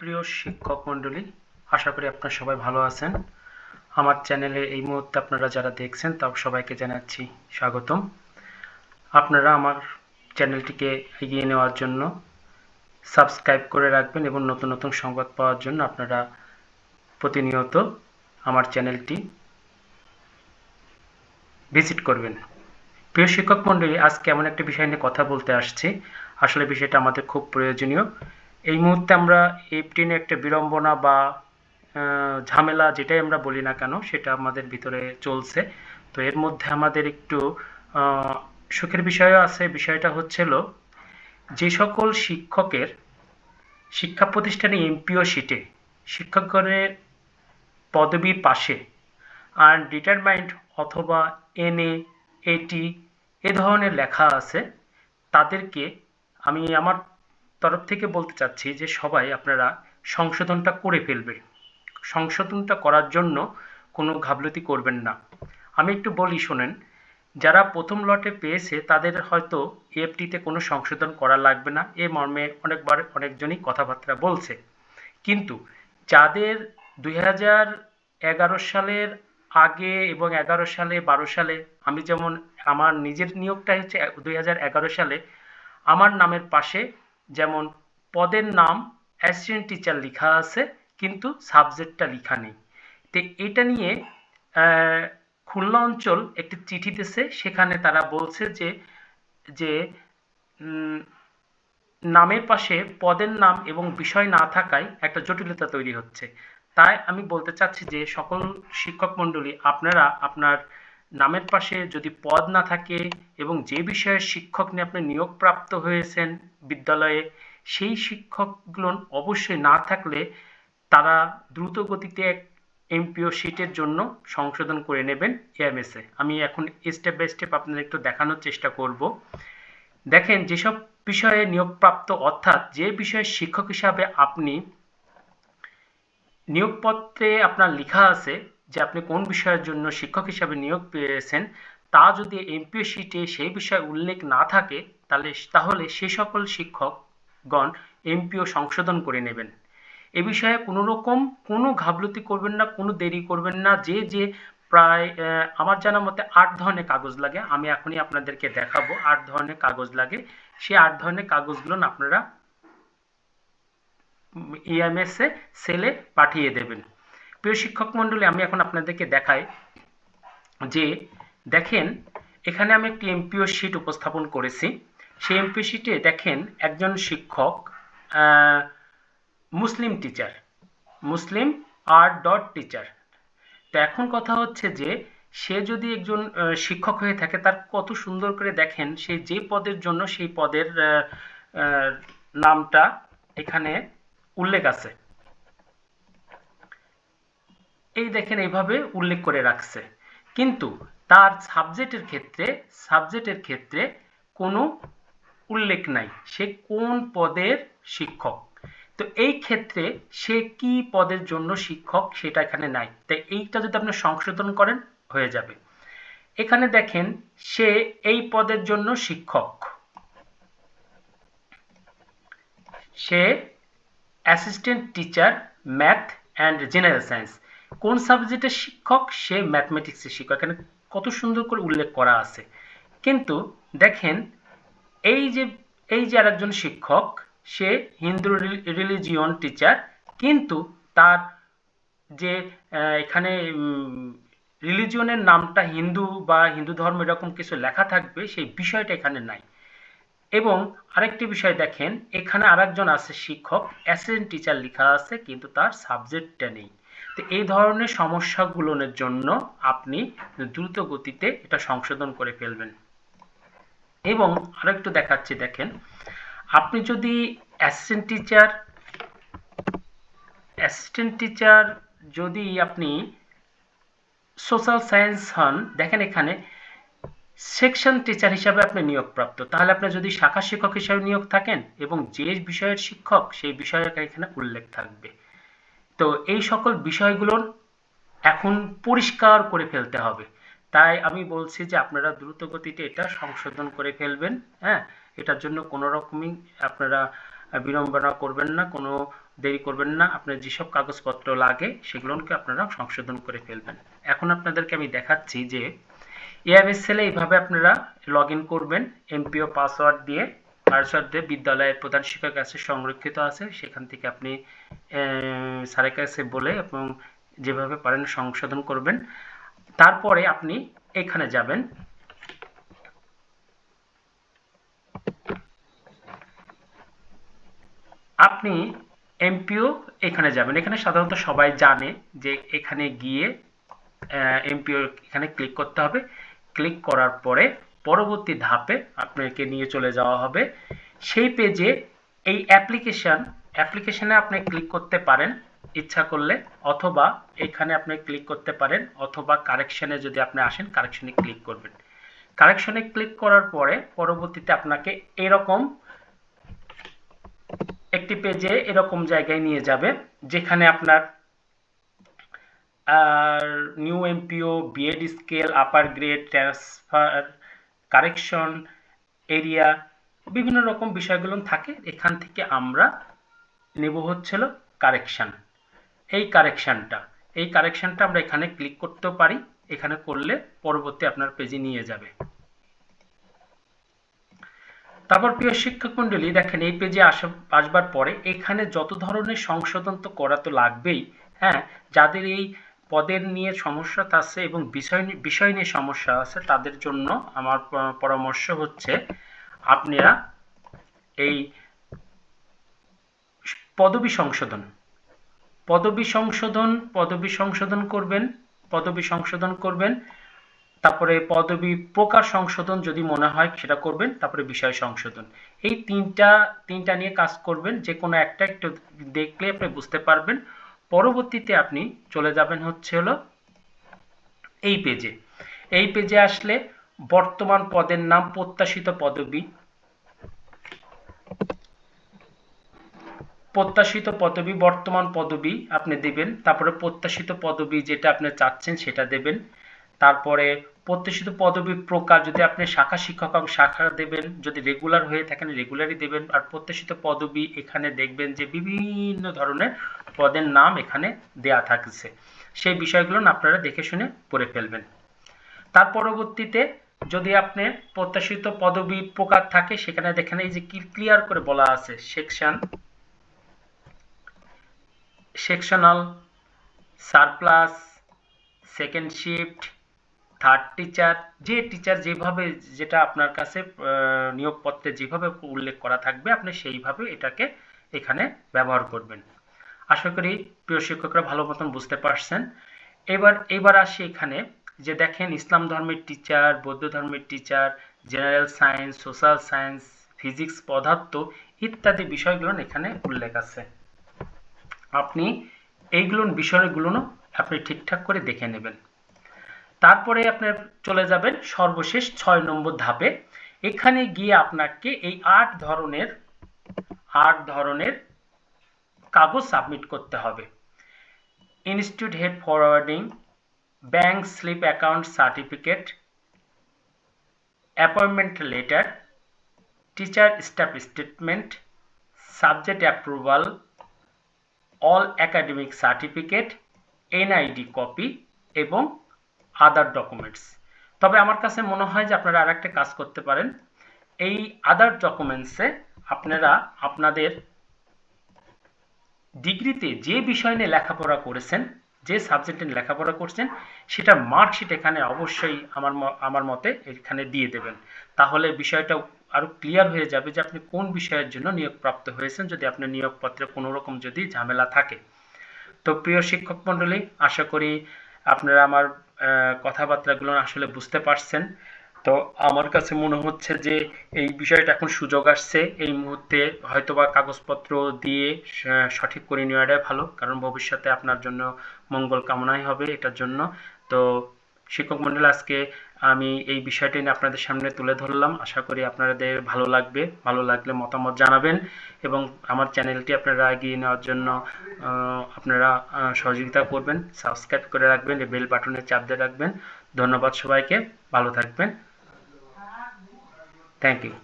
প্রিয় শিক্ষক মণ্ডলী, আশা করি আপনারা সবাই ভালো আছেন। আমার চ্যানেলে এই মুহূর্তে আপনারা যারা দেখছেন, তাও সবাইকে জানাচ্ছি স্বাগতম। আপনারা আমার চ্যানেলটিকে এগিয়ে নেওয়ার জন্য সাবস্ক্রাইব করে রাখবেন এবং নতুন নতুন সংবাদ পাওয়ার জন্য আপনারা প্রতিনিয়ত আমার চ্যানেলটি ভিজিট করবেন। প্রিয় শিক্ষক মণ্ডলী আজকে এমন একটা বিষয় নিয়ে কথা বলতে আসছি। আসলে বিষয়টা আমাদের খুব প্রয়োজনীয়। এই মুহূর্তে আমরা এফটিনে একটা বিড়ম্বনা বা ঝামেলা যেটাই আমরা বলি না কেন, সেটা আমাদের ভিতরে চলছে। তো এর মধ্যে আমাদের একটু সুখের বিষয়ও আছে। বিষয়টা হচ্ছিল, যে সকল শিক্ষকের শিক্ষা প্রতিষ্ঠানে এমপিও সিটে শিক্ষকগণের পদবীর পাশে আর আনডিটারমাইন্ড অথবা এনএ এটি এ ধরনের লেখা আছে, তাদেরকে আমি আমার তরফ থেকে বলতে চাচ্ছি যে সবাই আপনারা সংশোধনটা করে ফেলবেন সংশোধনটা করার জন্য কোনো ঘাবলতি করবেন না। আমি একটু বলি, শোনেন, যারা প্রথম লটে পেয়েছে, তাদের হয়তো এফটিতে কোনো সংশোধন করা লাগবে না। এ মর্মে অনেকবার অনেকজনই কথাবার্তা বলছে। কিন্তু যাদের দুই হাজার এগারো সালের আগে এবং এগারো সালে, বারো সালে, আমি যেমন আমার নিজের নিয়োগটা হচ্ছে দুই হাজার এগারো সালে, আমার নামের পাশে যেমন পদের নাম অ্যাসিস্ট্যান্ট টিচার লেখা আছে, কিন্তু সাবজেক্টটা লেখা নেই। তো এটা নিয়ে খুলনা অঞ্চল একটি চিঠি দিয়েছে, সেখানে তারা বলছে যে যে নামের পাশে পদের নাম এবং বিষয় না থাকায় একটা জটিলতা তৈরি হচ্ছে। তাই আমি বলতে চাচ্ছি যে সকল শিক্ষক মণ্ডলী, আপনারা আপনার নামের পাশে যদি পদ না থাকে এবং যে বিষয়ের শিক্ষক নিয়ে আপনি নিয়োগপ্রাপ্ত হয়েছেন বিদ্যালয়ে, সেই শিক্ষকগুলো অবশ্যই না থাকলে তারা দ্রুত গতিতে এক এমপিও সিটের জন্য সংশোধন করে নেবেন এএমএস আমি এখন স্টেপ বাই স্টেপ আপনাদের একটু দেখানোর চেষ্টা করব। দেখেন, যেসব বিষয়ে নিয়োগপ্রাপ্ত, অর্থাৎ যে বিষয়ে শিক্ষক হিসাবে আপনি নিয়োগপত্রে আপনার লেখা আছে যে আপনি কোন বিষয়ের জন্য শিক্ষক হিসাবে নিয়োগ পেয়েছেন, তা যদি এমপিও শিটে সেই বিষয়ে উল্লেখ না থাকে, তাহলে তাহলে সে সকল শিক্ষকগণ এমপিও সংশোধন করে নেবেন। এ বিষয়ে কোনো রকম কোনো ঘাবলতি করবেন না, কোনো দেরি করবেন না। যে যে প্রায় আমার জানা মতে আট ধরনের কাগজ লাগে। আমি এখনই আপনাদেরকে দেখাবো আট ধরনের কাগজ লাগে। সেই আট ধরনের কাগজগুলো আপনারা ইএমএস সেলে পাঠিয়ে দেবেন। প্রিয় শিক্ষক মণ্ডলী, আমি এখন আপনাদেরকে দেখাই যে, দেখেন, এখানে আমি একটি এমপিও শিট উপস্থাপন করেছি। সেই এমপিও শিটে দেখেন, একজন শিক্ষক মুসলিম টিচার মুসলিম আর্ট ডট টিচার তো এখন কথা হচ্ছে যে, সে যদি একজন শিক্ষক হয়ে থাকে, তার কত সুন্দর করে দেখেন, সে যে পদের জন্য সেই পদের নামটা এখানে উল্লেখ আছে। এই দেখেন এইভাবে উল্লেখ করে রাখছে। কিন্তু তার সাবজেক্টের ক্ষেত্রে সাবজেক্টের ক্ষেত্রে কোনো উল্লেখ নাই। সে কোন পদের শিক্ষক? তো এই ক্ষেত্রে সে কি পদের জন্য শিক্ষক সেটা এখানে নাই। তাই এইটা যদি আপনি সংশোধন করেন, হয়ে যাবে। এখানে দেখেন, সে এই পদের জন্য শিক্ষক। সে assistant teacher, math and general science. কোন সাবজেক্টের শিক্ষক? সে ম্যাথমেটিক্সের শিক্ষক। এখানে কত সুন্দর করে উল্লেখ করা আছে। কিন্তু দেখেন, এই যে এই যে আরেকজন শিক্ষক, সে হিন্দু রিলিজিয়ন টিচার কিন্তু তার যে এখানে রিলিজিয়নের নামটা হিন্দু বা হিন্দু ধর্ম এরকম কিছু লেখা থাকবে, সেই বিষয়টা এখানে নাই। এবং আরেকটি বিষয় দেখেন, এখানে আরেকজন আছে শিক্ষক অ্যাসিস্ট্যান্ট টিচার লেখা আছে, কিন্তু তার সাবজেক্টটা নেই। তো এই ধরনের সমস্যাগুলোর জন্য আপনি দ্রুত গতিতে এটা সংশোধন করে ফেলবেন। এবং আরেকটু দেখাচ্ছি, দেখেন, আপনি যদি অ্যাসিস্ট্যান্ট টিচার অ্যাসিস্ট্যান্ট টিচার যদি আপনি সোশ্যাল সায়েন্স হন, দেখেন এখানে সেকশন টিচার হিসাবে আপনি নিয়োগপ্রাপ্ত। তাহলে আপনি যদি শাখা শিক্ষক হিসাবে নিয়োগ থাকেন এবং যে বিষয়ের শিক্ষক, সেই বিষয়ের এখানে উল্লেখ থাকবে। তো এই সকল বিষয়গুলোর এখন পরিষ্কার করে ফেলতে হবে। তাই আমি বলছি যে আপনারা দ্রুত গতিতে এটা সংশোধন করে ফেলবেন হ্যাঁ? এটার জন্য কোনো রকমই আপনারা বিড়ম্বনা করবেন না, কোনো দেরি করবেন না। আপনার যেসব কাগজপত্র লাগে সেগুলোকে আপনারা সংশোধন করে ফেলবেন। এখন আপনাদেরকে আমি দেখাচ্ছি যে এআইএসএলে এইভাবে আপনারা লগ করবেন, এমপিও পাসওয়ার্ড দিয়ে। পাসওয়ার্ড বিদ্যালয়ের প্রধান শিক্ষকের কাছে সংরক্ষিত আছে। সেখান থেকে আপনি স্যারের কাছে বলে এবং যেভাবে পারেন সংশোধন করবেন। তারপরে আপনি এখানে যাবেন। আপনি এমপিও এখানে যাবেন। এখানে সাধারণত সবাই জানে যে এখানে গিয়ে এমপিও এখানে ক্লিক করতে হবে। ক্লিক করার পরে পরবর্তী ধাপে আপনাকে নিয়ে চলে যাওয়া হবে। সেই পেজে এই অ্যাপ্লিকেশান অ্যাপ্লিকেশানে আপনি ক্লিক করতে পারেন ইচ্ছা করলে, অথবা এখানে আপনি ক্লিক করতে পারেন, অথবা কারেকশানে যদি আপনি আসেন কারেকশানে ক্লিক করবেন। কারেকশানে ক্লিক করার পরে পরবর্তীতে আপনাকে এরকম একটি পেজে এরকম জায়গায় নিয়ে যাবে, যেখানে আপনার new MPO BEd scale upper grade transfer correction, arrear, বিভিন্ন রকম বিষয়গুলো থাকে। এখান থেকে আমরা নেব হচ্ছিল কারেকশান। এই কারেকশানটা এই কারেকশানটা আমরা এখানে ক্লিক করতেও পারি। এখানে করলে পরবর্তী আপনার পেজে নিয়ে যাবে। তারপর প্রিয় শিক্ষক মন্ডলী দেখেন এই পেজে আসা, আসবার পরে এখানে যত ধরনের সংশোধন তো করা তো লাগবেই হ্যাঁ? যাদের এই পদের নিয়ে সমস্যা আছে এবং বিষয় বিষয় নিয়ে সমস্যা আছে, তাদের জন্য আমার পরামর্শ হচ্ছে আপনারা এই পদবী সংশোধন। পদবী সংশোধন পদবী সংশোধন করবেন, পদবী সংশোধন করবেন, তারপরে পদবী প্রকার সংশোধন যদি মনে হয় সেটা করবেন, তারপরে বিষয় সংশোধন। এই তিনটা তিনটা নিয়ে কাজ করবেন যে কোনো একটা একটু দেখলে আপনি বুঝতে পারবেন। পরবর্তীতে আপনি চলে যাবেন হচ্ছে হলো এই পেজে এই পেজে আসলে বর্তমান পদের নাম প্রত্যাশিত পদবী। প্রত্যাশিত পদবী, বর্তমান পদবী আপনি দেবেন। তারপরে প্রত্যাশিত পদবী যেটা আপনি চাচ্ছেন সেটা দেবেন। তারপরে প্রত্যাশিত পদবী প্রকার যদি আপনি শাখা শিক্ষক এবং শাখা দেবেন, যদি রেগুলার হয়ে থাকেন রেগুলারই দেবেন, আর প্রত্যাশিত পদবী এখানে দেখবেন যে বিভিন্ন ধরনের পদের নাম এখানে দেয়া থাকছে। সেই বিষয়গুলো আপনারা দেখে শুনে পড়ে ফেলবেন। তার পরবর্তীতে যদি আপনি প্রত্যাশিত পদবী প্রকার থাকে, সেখানে দেখেন এই যে ক্লিয়ার করে বলা আছে section sectional surplus second shift third teacher যে টিচার যেভাবে, যেটা আপনার কাছে নিয়োগপত্রে যেভাবে উল্লেখ করা থাকবে, আপনি সেইভাবে এটাকে এখানে ব্যবহার করবেন। আশা করি প্রিয় শিক্ষকরা ভালো মতন বুঝতে পারছেন। এবার এবার আসি এখানে যে দেখেন ইসলাম ধর্মের টিচার বৌদ্ধ ধর্মের teacher general science social science physics পদার্থ ইত্যাদি বিষয়গুলো এখানে উল্লেখ আছে। আপনি এইগুলো বিষয়গুলো আপনি ঠিকঠাক করে দেখে নেবেন। তারপরে আপনার চলে যাবেন সর্বশেষ ছয় নম্বর ধাপে। এখানে গিয়ে আপনাকে এই আট ধরনের আট ধরনের কাগজ সাবমিট করতে হবে। Institute head forwarding bank slip account certificate appointment letter teacher staff statement subject approval all academic certificate NID copy এবং আদার ডকুমেন্টস তবে আমার কাছে মনে হয় যে আপনারা আর একটা কাজ করতে পারেন। এই আদার ডকুমেন্টসে আপনারা আপনাদের ডিগ্রিতে যে বিষয় নিয়ে লেখাপড়া করেছেন, যে সাবজেক্টে লেখাপড়া করছেন, সেটা মার্কশিট এখানে অবশ্যই আমার আমার মতে এখানে দিয়ে দেবেন। তাহলে বিষয়টা আরও ক্লিয়ার হয়ে যাবে যে আপনি কোন বিষয়ের জন্য নিয়োগপ্রাপ্ত হয়েছেন যদি আপনার নিয়োগপত্রে কোনো রকম যদি ঝামেলা থাকে। তো প্রিয় শিক্ষক মণ্ডলী, আশা করি আপনারা আমার কথাবার্তাগুলো আসলে বুঝতে পারছেন। তো আমার কাছে মনে হচ্ছে যে এই বিষয়টা এখন সুযোগ আসছে। এই মুহূর্তে হয়তোবা কাগজপত্র দিয়ে সঠিক করে নেওয়াটাই ভালো, কারণ ভবিষ্যতে আপনার জন্য মঙ্গল কামনাই হবে এটার জন্য। তো শিক্ষক মন্ডল আজকে আমি এই বিষয়টি নিয়ে আপনাদের সামনে তুলে ধরলাম। আশা করি আপনাদের ভালো লাগবে। ভালো লাগলে মতামত জানাবেন এবং আমার চ্যানেলটি আপনারা এগিয়ে নেওয়ার জন্য আপনারা সহযোগিতা করবেন। সাবস্ক্রাইব করে রাখবেন বেল বাটনে চাপ দিয়ে রাখবেন। ধন্যবাদ সবাইকে। ভালো থাকবেন। Thank you